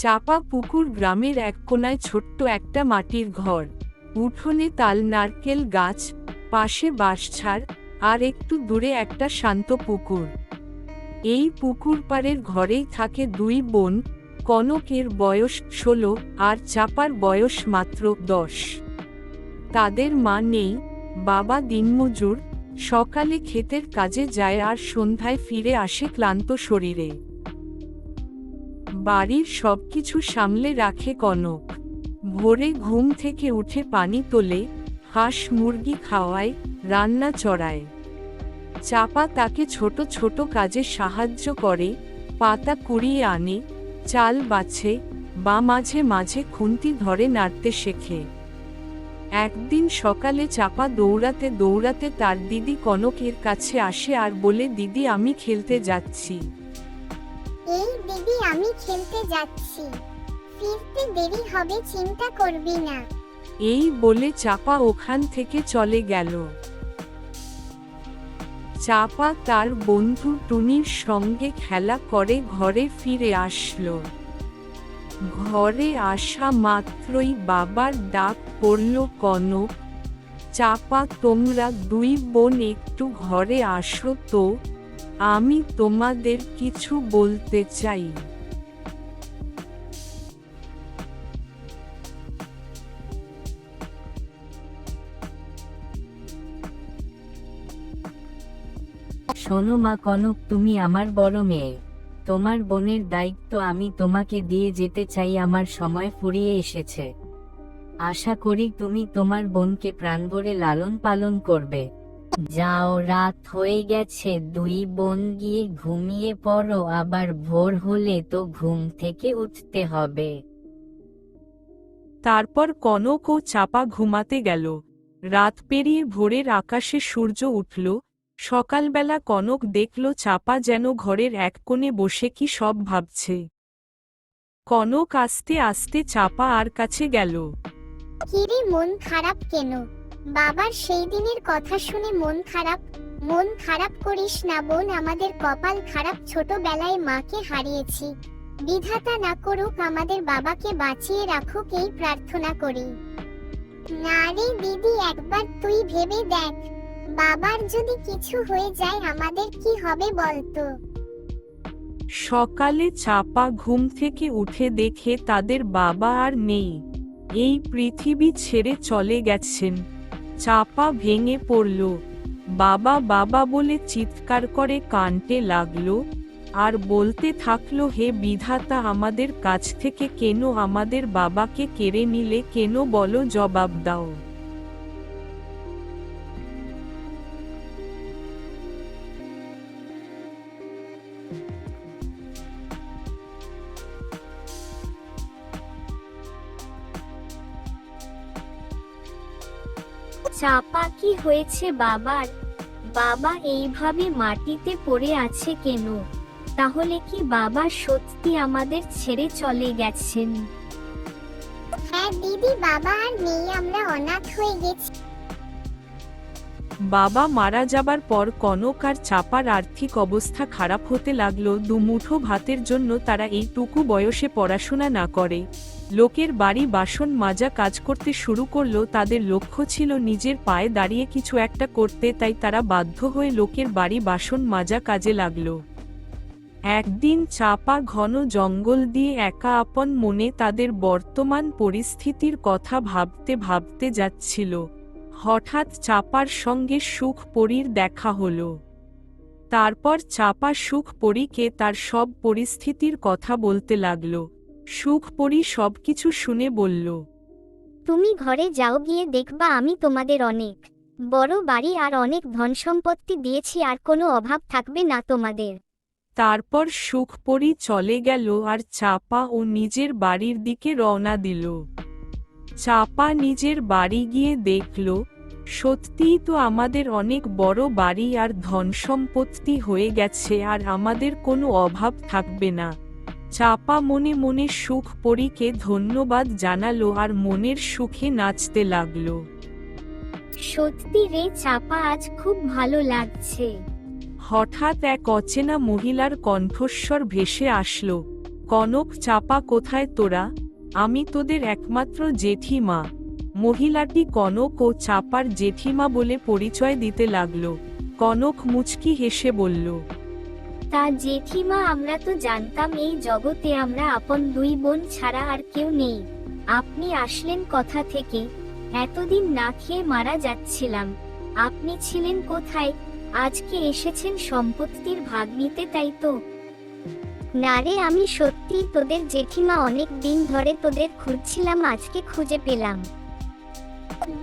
চাপা পুকুর গ্রামের এক কোনায় ছোট্ট একটা মাটির ঘর। উঠোনে তাল, নারকেল গাছ, পাশে বাঁশছাড় আর একটু দূরে একটা শান্ত পুকুর। এই পুকুর পাড়ের ঘরেই থাকে দুই বোন, কনকের বয়স ষোলো আর চাপার বয়স মাত্র দশ। তাদের মা নেই, বাবা দিনমজুর, সকালে ক্ষেতের কাজে যায় আর সন্ধ্যায় ফিরে আসে ক্লান্ত শরীরে। বাড়ির সব কিছু সামলে রাখে কনক। ভোরে ঘুম থেকে উঠে পানি তোলে, হাঁস মুরগি খাওয়ায়, রান্না চড়ায়। চাপা তাকে ছোট ছোট কাজে সাহায্য করে, পাতা কুড়িয়ে আনে, চাল বাছে, বা মাঝে মাঝে খুন্তি ধরে নাড়তে শেখে। একদিন সকালে চাপা দৌড়াতে দৌড়াতে তার দিদি কনকের কাছে আসে আর বলে, দিদি, আমি খেলতে যাচ্ছি। এই দিদি আমি খেলতে যাচ্ছি। ফিরতে দেরি হবে, চিন্তা করবি না। এই বলে চাপা ওখান থেকে চলে গেল। চাপা তার বন্ধু টুনির সঙ্গে খেলা করে ঘরে ফিরে আসলো। ঘরে আসা মাত্রই বাবার ডাক পড়ল, কনক, চাপা তোমরা দুই বোন একটু ঘরে আসো তো। আমি তোমাদের কিছু বলতে চাই। শোনো মা কনক, তুমি আমার বড় মেয়ে। তোমার বোনের দায়িত্ব আমি তোমাকে দিয়ে যেতে চাই, আমার সময় ফুরিয়ে এসেছে। আশা করি তুমি তোমার বোনকে প্রাণ ভরে লালন পালন করবে। যাও রাত হয়ে গেছে দুই বোন গিয়ে ঘুমিয়ে পড়ো আবার ভোর হলে তো ঘুম থেকে উঠতে হবে। তারপর কনক ও চাপা ঘুমাতে গেল। রাত পেরিয়ে ভোরের আকাশে সূর্য উঠল। সকালবেলা কনক দেখল চাপা যেন ঘরের এক কোণে বসে কি সব ভাবছে। কনক আস্তে আস্তে চাপা আর কাছে গেল। কিরে মন খারাপ কেন? বাবার সেই দিনের কথা শুনে মন খারাপ মন খারাপ করিস না বোন, আমাদের কপাল খারাপ, ছোটবেলায় মাকে হারিয়েছি। বিধাতা না করুক, আমাদের বাবাকে বাঁচিয়ে রাখুক, এই প্রার্থনা করি। না রে দিদি, একবার তুই ভেবে দেখ, বাবার যদি কিছু হয়ে যায়, আমাদের কি হবে বলতো? সকালে চাপা ঘুম থেকে উঠে দেখে তাদের বাবা আর নেই। এই পৃথিবী ছেড়ে চলে গেছেন। চাপা ভেঙে পড়ল। বাবা বাবা বলে চিৎকার করে কানতে লাগল আর বলতে থাকল, হে বিধাতা, আমাদের কাছ থেকে কেন আমাদের বাবাকে কেড়ে নিলে? কেন বলো জবাব দাও। চাপা কি হয়েছে বাবার? বাবা এইভাবে মাটিতে পড়ে আছে কেন? তাহলে কি বাবা সত্যি আমাদের ছেড়ে চলে গেছেন? হ্যাঁ দিদি, বাবা আর নেই, আমরা অনাথ হয়ে গেছি। বাবা মারা যাবার পর কনক আর চাপার আর্থিক অবস্থা খারাপ হতে লাগল। দুমুঠো ভাতের জন্য তারা এইটুকু বয়সে পড়াশোনা না করে। লোকের বাড়ি বাসন মাজা কাজ করতে শুরু করল। তাদের লক্ষ্য ছিল নিজের পায়ে দাঁড়িয়ে কিছু একটা করতে, তাই তারা বাধ্য হয়ে লোকের বাড়ি বাসন মাজা কাজে লাগল। একদিন চাপা ঘন জঙ্গল দিয়ে একা আপন মনে তাদের বর্তমান পরিস্থিতির কথা ভাবতে ভাবতে যাচ্ছিল। হঠাৎ চাপার সঙ্গে সুখ পরীর দেখা হলো। তারপর চাপা সুখ পরীকে তার সব পরিস্থিতির কথা বলতে লাগল। সুখ পরী সব কিছু শুনে বলল তুমি ঘরে যাও গিয়ে দেখবা আমি তোমাদের অনেক বড় বাড়ি আর অনেক ধন সম্পত্তি দিয়েছি আর কোনো অভাব থাকবে না তোমাদের। তারপর সুখ পরী চলে গেল আর চাপা ও নিজের বাড়ির দিকে রওনা দিল। চাপা নিজের বাড়ি গিয়ে দেখল সত্যিই তো আমাদের অনেক বড় বাড়ি আর ধন সম্পত্তি হয়ে গেছে আর আমাদের কোনো অভাব থাকবে না। চাপা মনে মনে সুখ পরীকে ধন্যবাদ জানালো আর মনের সুখে নাচতে লাগল। সত্যি রে চাপা আজ খুব ভালো লাগছে। হঠাৎ এক অচেনা মহিলার কণ্ঠস্বর ভেসে আসলো কনক চাপা কোথায় তোরা? আমি তোদের একমাত্র জেঠিমা। মহিলাটি কনক ও চাপার জেঠিমা বলে পরিচয় দিতে লাগল। কনক মুচকি হেসে বলল, তা জেঠিমা, আমরা তো জানতাম এই জগতে আমরা আপন দুই বোন ছাড়া আর কেউ নেই। আপনি আসলেন কথা থেকে। এতদিন না খেয়ে মারা যাচ্ছিলাম। আপনি ছিলেন কোথায়? আজকে এসেছেন সম্পত্তির ভাগ নিতে, তাই তো? না রে আমি সত্যি তোদের জেঠিমা অনেক দিন ধরে তোদের খুঁজছিলাম আজকে খুঁজে পেলাম।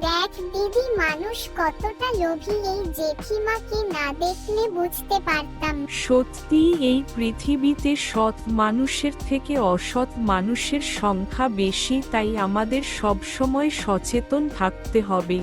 দেখ দিদি মানুষ কতটা লোভী এই জেঠিমাকে না দেখলে বুঝতে পারতাম। সত্যি এই পৃথিবীতে সৎ মানুষের থেকে অসৎ মানুষের সংখ্যা বেশি তাই আমাদের সবসময় সচেতন থাকতে হবে।